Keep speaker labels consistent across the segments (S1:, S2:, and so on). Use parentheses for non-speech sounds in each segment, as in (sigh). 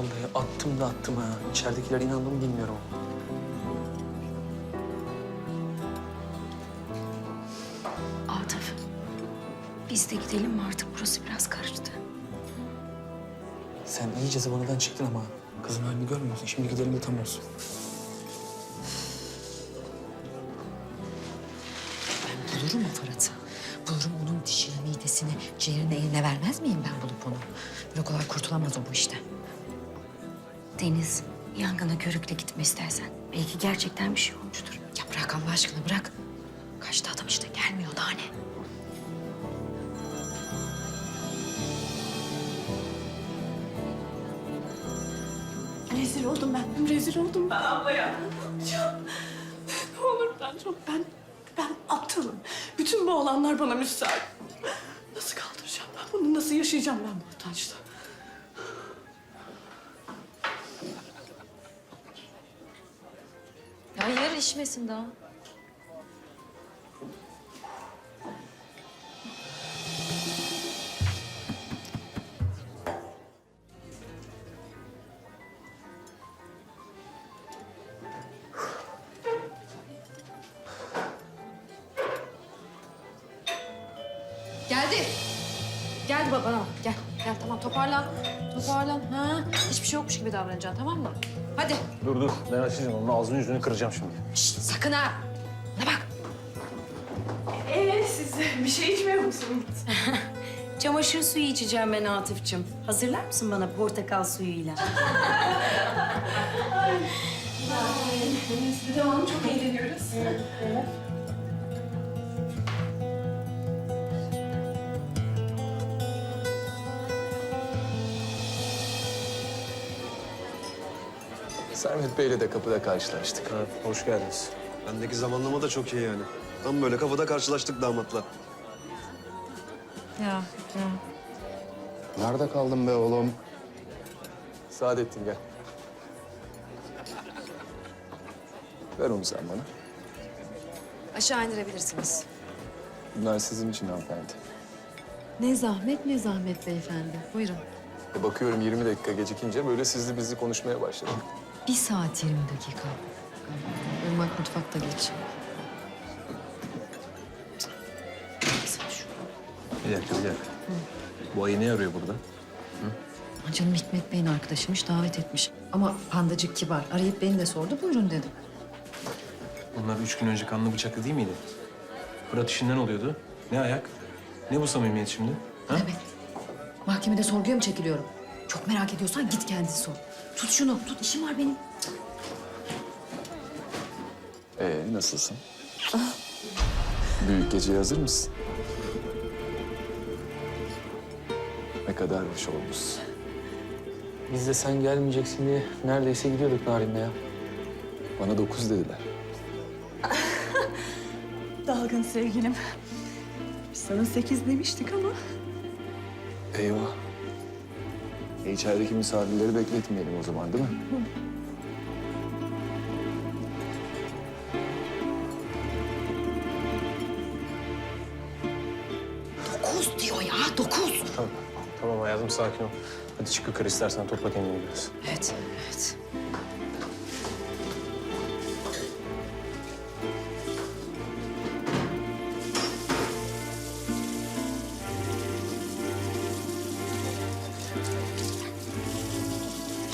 S1: vallahi attım da attım ha. İçeridekiler inandı mı bilmiyorum.
S2: Atıf. Biz de gidelim mi artık? Burası biraz karıştı.
S1: Sen iyice zıvanadan çıktın ama. Kızın halini görmüyor musun? Şimdi gidelim de tam olsun.
S3: Ben bulurum o Fırat'ı. Bulurum onun dişini, midesini, ciğerini eline vermez miyim ben bulup onu? Böyle kolay kurtulamaz o bu işte.
S2: Deniz, yangına körükle gitme istersen. Belki gerçekten bir şey olmuştur.
S3: Ya bırak Allah aşkına bırak. Kaçtı adam işte gelmiyor daha ne?
S4: Rezil oldum ben. Rezil oldum ben ablaya. Çok. Ne olur ben çok ben ben aptalım. Bütün bu olanlar bana müsait. Nasıl kaldıracağım ben bunu? Nasıl yaşayacağım ben bu utançla?
S3: İçmesin daha. Geldi. Geldi baba bana. Gel. Tamam toparlan. Toparlan. Ha? Hiçbir şey yokmuş gibi davranacaksın tamam mı? Hadi.
S5: Dur dur ben açacağım onun ağzını yüzünü kıracağım şimdi.
S3: Şşt, sakın ha. Bana bak.
S4: Ee siz (laughs) bir şey içmiyor musunuz? (laughs)
S6: Çamaşır suyu içeceğim ben Atıf'cığım. Hazırlar mısın bana portakal suyuyla?
S4: Siz de onu çok eğleniyoruz.
S7: Sermet Bey'le de kapıda karşılaştık.
S5: Ha, hoş geldiniz.
S8: Bendeki zamanlama da çok iyi yani. Tam böyle kapıda karşılaştık damatla.
S3: Ya, ya.
S7: Nerede kaldın be oğlum? Saadettin gel. Ver onu sen bana.
S3: Aşağı indirebilirsiniz.
S7: Bunlar sizin için hanımefendi.
S3: Ne zahmet ne zahmet beyefendi. Buyurun.
S7: E bakıyorum 20 dakika gecikince böyle sizli bizli konuşmaya başladık.
S3: Bir saat 20 dakika. Irmak mutfakta geç.
S5: Bir dakika bir dakika. Bu ayı ne arıyor burada?
S3: Canım Hikmet Bey'in arkadaşıymış, davet etmiş. Ama pandacık kibar. Arayıp beni de sordu, buyurun dedim.
S5: Bunlar üç gün önce kanlı bıçaklı değil miydi? Fırat işinden oluyordu. Ne ayak? Ne bu samimiyet şimdi? Ha?
S3: Evet. Mahkemede sorguya mı çekiliyorum? Çok merak ediyorsan git kendisi sor. Tut şunu, tut. işim var benim.
S7: Ee nasılsın? Büyük geceye hazır mısın? Ne kadar hoş olmuşsun.
S1: Biz de sen gelmeyeceksin diye neredeyse gidiyorduk Narin'le ya.
S7: Bana dokuz dediler. (laughs)
S4: Dalgın sevgilim. Biz sana sekiz demiştik ama.
S7: Eyvah. E içerideki misafirleri bekletmeyelim o zaman değil mi?
S3: Dokuz diyor ya, dokuz.
S5: Tamam. Tamam hayatım sakin ol. Hadi çık yukarı istersen topla kendini biraz.
S3: Evet, evet.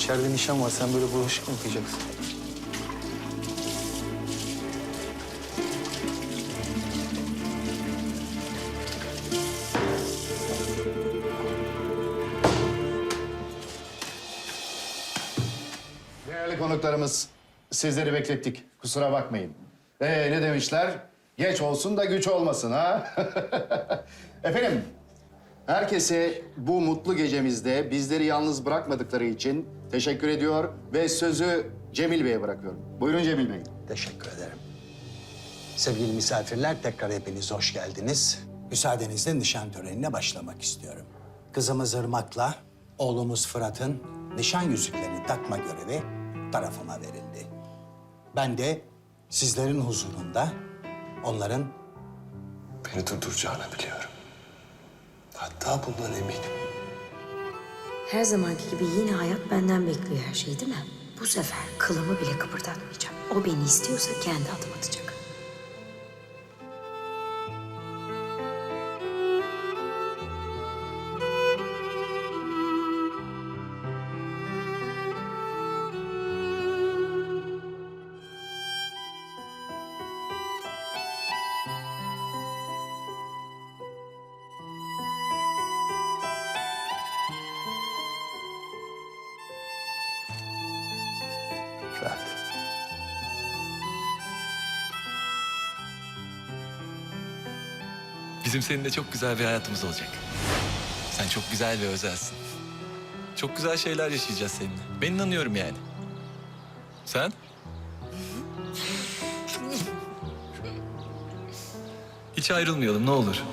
S1: İçeride nişan var. Sen böyle bulaşık mı yıkayacaksın?
S9: Değerli konuklarımız, sizleri beklettik. Kusura bakmayın. Ee, ne demişler? Geç olsun da güç olmasın ha? (laughs) Efendim, herkese bu mutlu gecemizde bizleri yalnız bırakmadıkları için teşekkür ediyor ve sözü Cemil Bey'e bırakıyorum. Buyurun Cemil Bey.
S10: Teşekkür ederim. Sevgili misafirler tekrar hepiniz hoş geldiniz. Müsaadenizle nişan törenine başlamak istiyorum. Kızımız Irmak'la oğlumuz Fırat'ın nişan yüzüklerini takma görevi tarafıma verildi. Ben de sizlerin huzurunda onların
S8: Beni durduracağını biliyorum. Hatta bundan eminim.
S2: Her zamanki gibi yine hayat benden bekliyor her şeyi değil mi? Bu sefer kılımı bile kıpırdatmayacağım. O beni istiyorsa kendi adım atacak.
S11: Bizim seninle çok güzel bir hayatımız olacak. Sen çok güzel ve özelsin. Çok güzel şeyler yaşayacağız seninle. Ben inanıyorum yani. Sen? Hiç ayrılmayalım ne olur.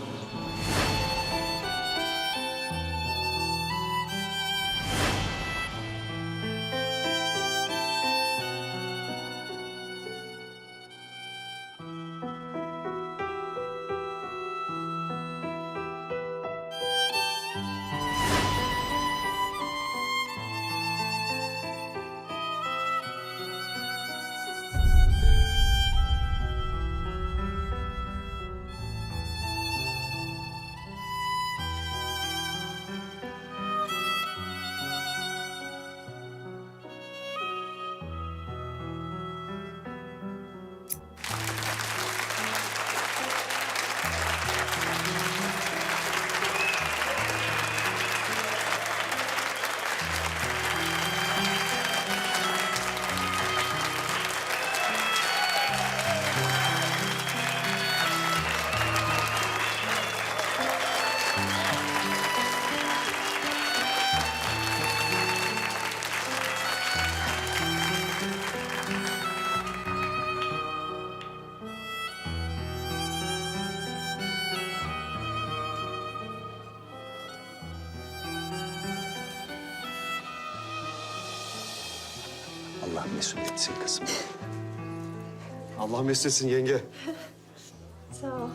S9: Allah mesul etsin kızım.
S8: Allah meslesin yenge. Sağ ol.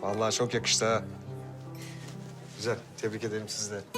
S8: Vallahi çok yakıştı ha. Güzel. Tebrik ederim sizi de.